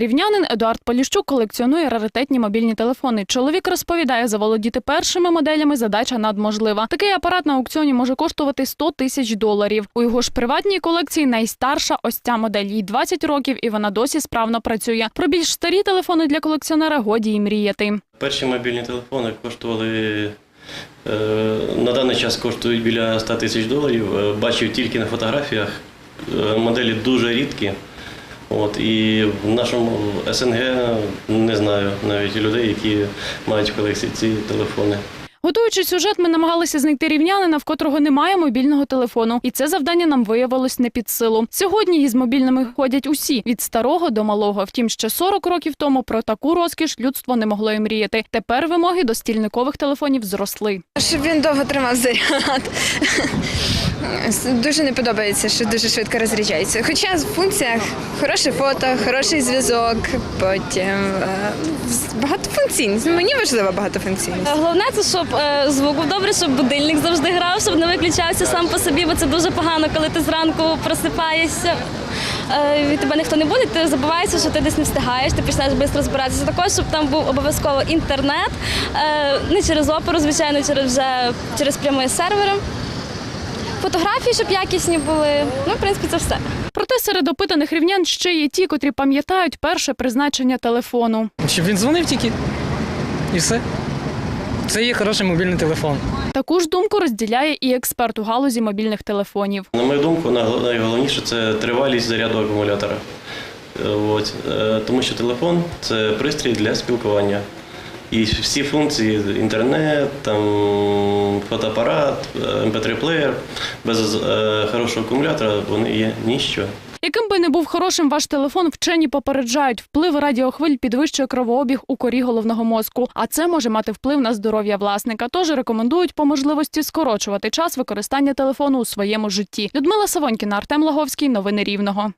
Рівнянин Едуард Поліщук колекціонує раритетні мобільні телефони. Чоловік розповідає, заволодіти першими моделями задача надможлива. Такий апарат на аукціоні може коштувати 100 тисяч доларів. У його ж приватній колекції найстарша ось ця модель. Їй 20 років, і вона досі справно працює. Про більш старі телефони для колекціонера годі й мріяти. Перші мобільні телефони коштували е, на даний час коштують біля 100 тисяч доларів. Е, Бачив тільки на фотографіях. Е, Моделі дуже рідкі. От, і в нашому СНГ не знаю навіть людей, які мають в колекції ці телефони. Готуючи сюжет, ми намагалися знайти рівнянина, в котрого немає мобільного телефону, і це завдання нам виявилось не під силу. Сьогодні із мобільними ходять усі від старого до малого. Втім, ще 40 років тому про таку розкіш людство не могло і мріяти. Тепер вимоги до стільникових телефонів зросли. Щоб він довго тримав заряд. Дуже не подобається, що дуже швидко розряджається. Хоча в функціях хороше фото, хороший зв'язок, потім е, багатофункційність. Мені важлива багатофункційність. Головне це, щоб е, звук був добрий, щоб будильник завжди грав, щоб не виключався сам по собі, бо це дуже погано, коли ти зранку просипаєшся. е, І тебе ніхто не буде, ти забуваєшся, що ти десь не встигаєш, ти починаєш швидко розбиратися. Також, щоб там був обов'язково інтернет, е, не через оперу, звичайно, через вже через прямий сервери. Фотографії, щоб якісні були. Ну, в принципі, це все. Проте серед опитаних рівнян ще є ті, котрі пам'ятають перше призначення телефону. Щоб він дзвонив тільки. І все. Це є хороший мобільний телефон. Таку ж думку розділяє і експерт у галузі мобільних телефонів. На мою думку, най- найголовніше це тривалість заряду акумулятора. Е, От. Е, Тому що телефон це пристрій для спілкування. І всі функції інтернет, там, фотоапарат, mp3-плеєр без е, хорошого акумулятора вони є ніщо. Яким би не був хорошим ваш телефон, вчені попереджають, вплив радіохвиль підвищує кровообіг у корі головного мозку, а це може мати вплив на здоров'я власника. Тож рекомендують по можливості скорочувати час використання телефону у своєму житті. Людмила Савонькіна, Артем Лаговський. Новини Рівного.